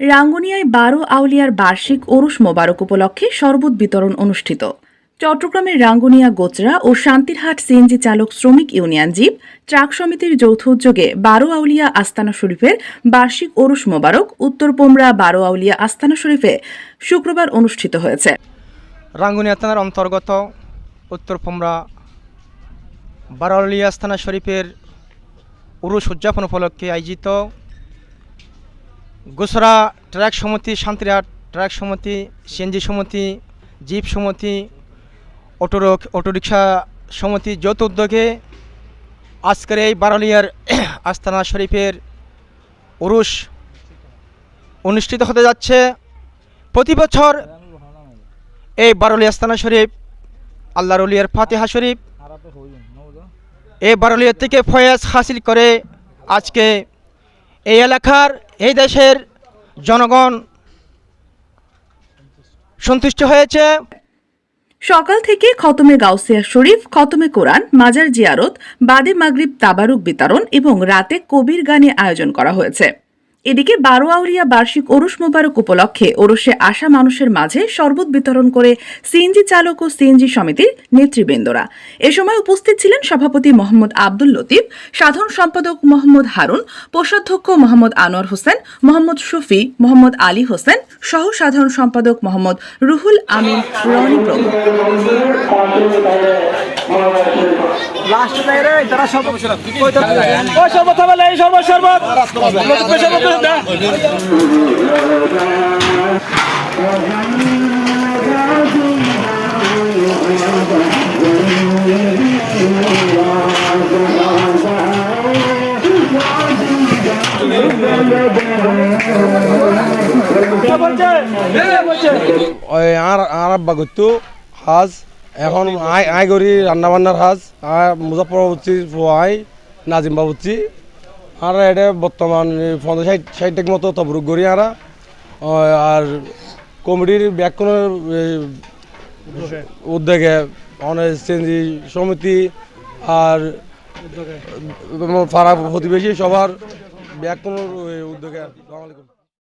রাঙ্গুনিয়ায় বারো আউলিয়ার বার্ষিক ওরুস মোবারক উপলক্ষে শরবত বিতরণ অনুষ্ঠিত। চট্টগ্রামের রাঙ্গুনিয়া গোচরা ও শান্তিরহাট সিএনজি চালক শ্রমিক ইউনিয়ন জিপ ট্রাক সমিতির যৌথ উদ্যোগে বারো আউলিয়া আস্তানা শরীফের বার্ষিক ওরস মোবারক উত্তর পোমরা বারো আউলিয়া আস্তানা শরীফে শুক্রবার অনুষ্ঠিত হয়েছে। রাঙ্গুনিয়া থানার অন্তর্গত উত্তর পোমরা বারাউলিয়া আস্তানা শরীফের উরুস উদযাপন উপলক্ষে আয়োজিত গোসরা ট্রাক সমিতি, শান্তিরহাট ট্রাক সমিতি, সিএনজি সমিতি জিপ সমিতি অটো অটোরিকশা সমিতি যৌথ উদ্যোগে আজকের এই বারালিয়ার আস্তানা শরীফের উরুস অনুষ্ঠিত হতে যাচ্ছে। প্রতি বছর এই বারুলি আস্তানা শরীফ আল্লাহ রলিয়ার ফাতিহা শরীফ এই বারুলিয়া থেকে ফয়েজ হাসিল করে আজকে এই এলাকার, এই দেশের জনগণ সন্তুষ্ট হয়েছে। সকাল থেকে খতমে গাউসিয়া শরীফ, খতমে কোরআন, মাজার জিয়ারত, বাদে মাগরিব তাবারুক বিতরণ এবং রাতে কবির গানে আয়োজন করা হয়েছে। এদিকে বারো আউলিয়া বার্ষিক ওরস মোবারক উপলক্ষে ওরসে আসা মানুষের মাঝে শরবত বিতরণ করে সিএনজি চালক ও সিএনজি সমিতির নেতৃবৃন্দরা। এ সময় উপস্থিত ছিলেন সভাপতি মোহাম্মদ আব্দুল লতিফ সাধারণ সম্পাদক মোহাম্মদ হারুন কোষাধ্যক্ষ মোহাম্মদ আনোয়ার হোসেন মোহাম্মদ শফি মোহাম্মদ আলী হোসেন সহ সাধারণ সম্পাদক মোহাম্মদ রুহুল আমিন রনি প্রমুখ। আর আব্বা করতো হাজ, এখন আই আই করি রান্না বান্নার হাজ মুজাফর হচ্ছি আই নাজিম বাবুচ্ছি আর এটা বর্তমান পঞ্চাশ ষাট মতো তবরুক করি আর আর কমিটির ব্যাকরণের উদ্যোগে অনেক চেঞ্জি সমিতি আর পাড়া প্রতিবেশী সবার ব্যাকরণের উদ্যোগে